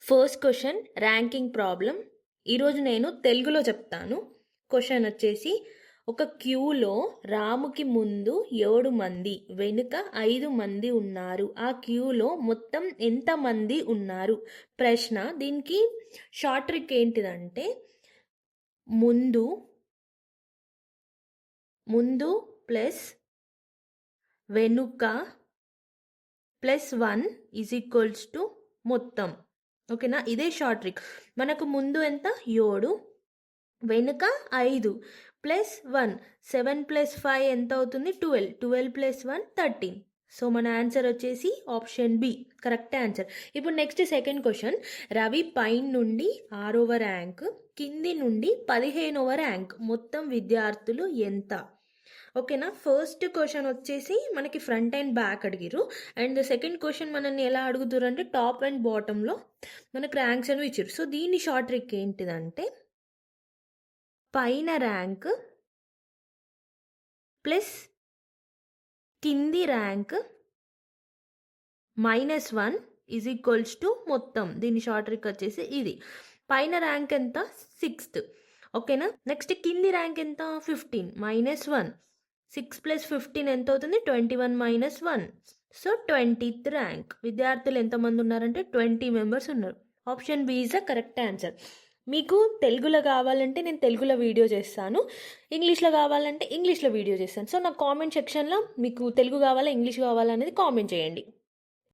First question ranking problem ఈరోజు నేను తెలుగులో చెప్తాను. క్వశ్చన్ వచ్చేసి ఒక క్యూలో రాముకి ముందు ఏడు మంది వెనుక ఐదు మంది ఉన్నారు. ఆ క్యూలో మొత్తం ఎంతమంది ఉన్నారు? ప్రశ్న దీనికి షార్ట్ ట్రిక్ ఏంటిదంటే ముందు ముందు ప్లస్ వెనుక plus one is equals to మొత్తం. ఓకేనా? ఇదే షార్ట్ ట్రిక్. మనకు ముందు ఎంత? ఏడు. వెనుక ఐదు. Plus one. Seven plus five ఎంత అవుతుంది? Twelve. Twelve plus one thirteen. So మన ఆన్సర్ వచ్చేసి ఆప్షన్ బి. Correct answer. ఇప్పుడు నెక్స్ట్ సెకండ్ క్వశ్చన్. రవి పైన్ నుండి ఆరోవ ర్యాంక్ కింది నుండి పదిహేనవ ర్యాంక్. మొత్తం విద్యార్థులు ఎంత? ఓకేనా? ఫస్ట్ క్వశ్చన్ వచ్చేసి మనకి ఫ్రంట్ అండ్ బ్యాక్ అడిగిరు అండ్ సెకండ్ క్వశ్చన్ మనల్ని ఎలా అడుగుతారు అంటే టాప్ అండ్ బాటంలో మనకు ర్యాంక్స్ అనేవి ఇచ్చారు సో దీని షార్ట్ ట్రిక్ ఏంటిదంటే పైన ర్యాంక్ ప్లస్ కింది rank minus one is equals to మొత్తం. దీని షార్ట్ ట్రిక్ వచ్చేసి ఇది. పైన ర్యాంక్ ఎంత? సిక్స్త్. ఓకేనా? నెక్స్ట్ కింది ర్యాంక్ ఎంత? Fifteen minus one. Six plus fifteen ఎంత అవుతుంది? Twenty one minus one. So twentieth rank. విద్యార్థులు ఎంతమంది ఉన్నారంటే ట్వంటీ మెంబర్స్ ఉన్నారు. Option B is the correct answer. మీకు తెలుగులో కావాలంటే నేను తెలుగులో వీడియో చేస్తాను. ఇంగ్లీష్లో కావాలంటే ఇంగ్లీష్లో వీడియో చేస్తాను. సో నా కామెంట్ సెక్షన్లో మీకు తెలుగు కావాలా ఇంగ్లీష్ కావాలా అనేది కామెంట్ చేయండి.